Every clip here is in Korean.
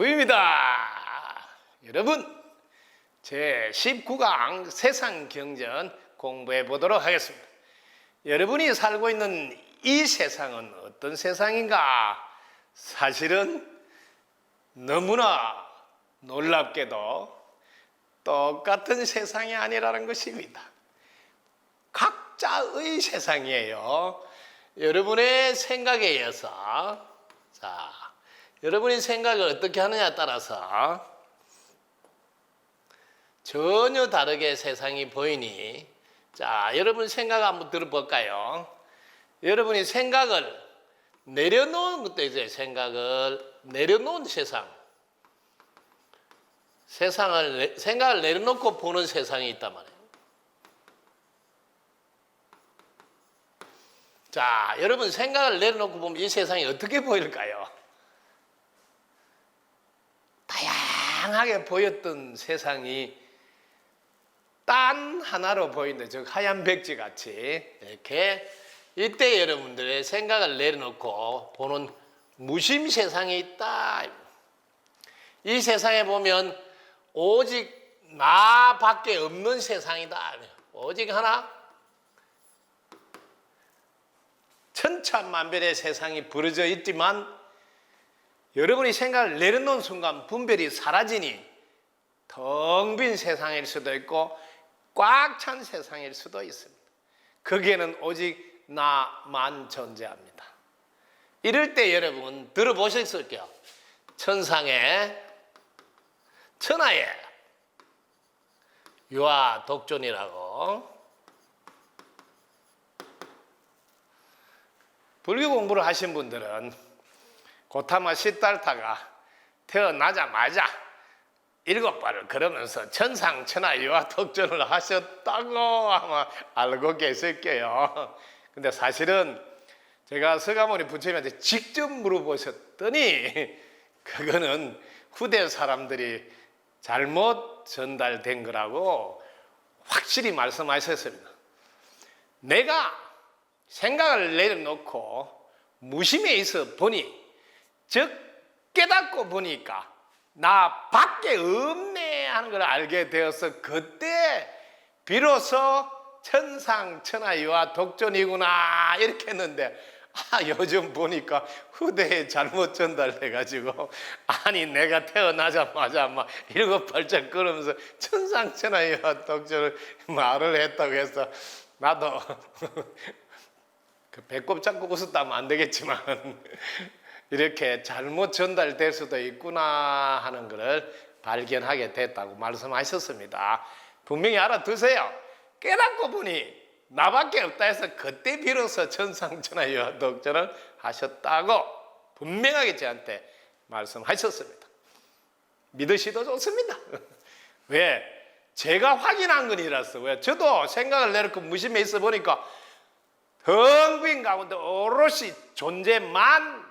덕부입니다. 여러분, 제 19강 세상 경전 공부해 보도록 하겠습니다. 여러분이 살고 있는 이 세상은 어떤 세상인가? 사실은 너무나 놀랍게도 똑같은 세상이 아니라는 것입니다. 각자의 세상이에요. 여러분의 생각에 의해서 자, 여러분이 생각을 어떻게 하느냐에 따라서 전혀 다르게 세상이 보이니 자, 여러분 생각 한번 들어볼까요? 여러분이 생각을 내려놓은 것도 있어요. 생각을 내려놓은 세상. 세상을 내- 생각을 내려놓고 보는 세상이 있단 말이에요. 자, 여러분 생각을 내려놓고 보면 이 세상이 어떻게 보일까요? 다양하게 보였던 세상이 딴 하나로 보이는 즉 하얀 백지 같이 이렇게 이때 여러분들의 생각을 내려놓고 보는 무심 세상이 있다. 이 세상에 보면 오직 나밖에 없는 세상이다. 오직 하나 천차만별의 세상이 부러져 있지만 여러분이 생각을 내려놓은 순간 분별이 사라지니 텅 빈 세상일 수도 있고 꽉 찬 세상일 수도 있습니다. 거기에는 오직 나만 존재합니다. 이럴 때 여러분 들어보셨을 게요. 천상의 천하의 유아 독존이라고 불교 공부를 하신 분들은 고타마 시달타가 태어나자마자 일곱 발을 걸으면서 천상천하 유아 독전을 하셨다고 아마 알고 계실 게요. 근데 사실은 제가 서가모니 부처님한테 직접 물어보셨더니 그거는 후대 사람들이 잘못 전달된 거라고 확실히 말씀하셨습니다. 내가 생각을 내려놓고 무심에 있어 보니 즉 깨닫고 보니까 나 밖에 없네 하는 걸 알게 되어서 그때 비로소 천상천하유와 독존이구나 이렇게 했는데 아 요즘 보니까 후대에 잘못 전달돼가지고 아니 내가 태어나자마자 막 일곱 발짝 걸으면서 천상천하유와 독존을 말을 했다고 해서 나도 그 배꼽 잡고 웃었다면 안 되겠지만 이렇게 잘못 전달될 수도 있구나 하는 것을 발견하게 됐다고 말씀하셨습니다. 분명히 알아두세요. 깨닫고 보니 나밖에 없다 해서 그때 비로소 천상천하 독전을 하셨다고 분명하게 저한테 말씀하셨습니다. 믿으시도 좋습니다. 왜? 제가 확인한 건이라서 왜? 저도 생각을 내놓고 무심해 있어 보니까 텅빈 가운데 오롯이 존재만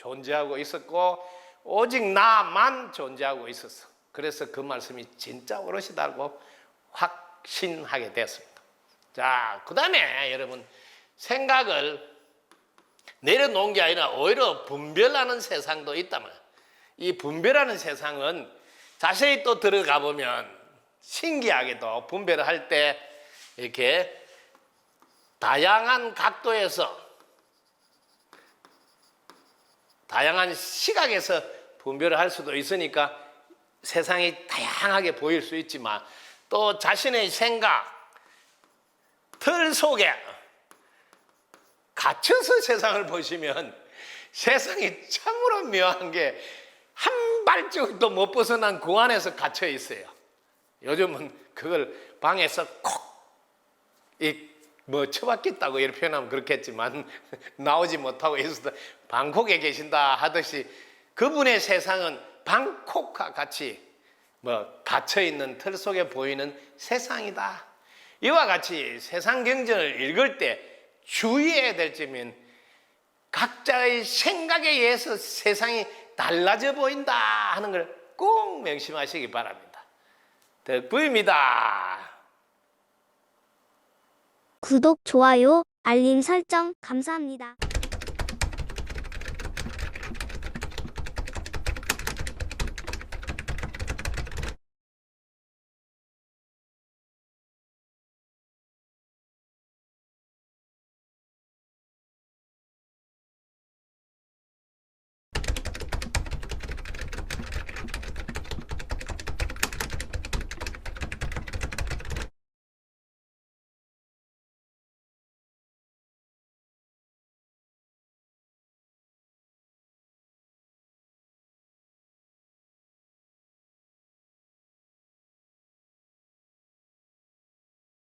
존재하고 있었고 오직 나만 존재하고 있었어. 그래서 그 말씀이 진짜 오롯이다고 확신하게 됐습니다. 자, 그 다음에 여러분 생각을 내려놓은 게 아니라 오히려 분별하는 세상도 있다면 이 분별하는 세상은 자세히 또 들어가 보면 신기하게도 분별을 할때 이렇게 다양한 각도에서 다양한 시각에서 분별을 할 수도 있으니까 세상이 다양하게 보일 수 있지만 또 자신의 생각 틀 속에 갇혀서 세상을 보시면 세상이 참으로 묘한 게 한 발짝도 못 벗어난 그 안에서 갇혀 있어요. 요즘은 그걸 방에서 콕 이 뭐 처박겠다고 이렇게 표현하면 그렇겠지만 나오지 못하고 있어도 방콕에 계신다 하듯이 그분의 세상은 방콕과 같이 뭐 갇혀 있는 틀 속에 보이는 세상이다. 이와 같이 세상 경전을 읽을 때 주의해야 될 점은 각자의 생각에 의해서 세상이 달라져 보인다 하는 걸 꼭 명심하시기 바랍니다. 덕부입니다. 구독, 좋아요, 알림 설정 감사합니다.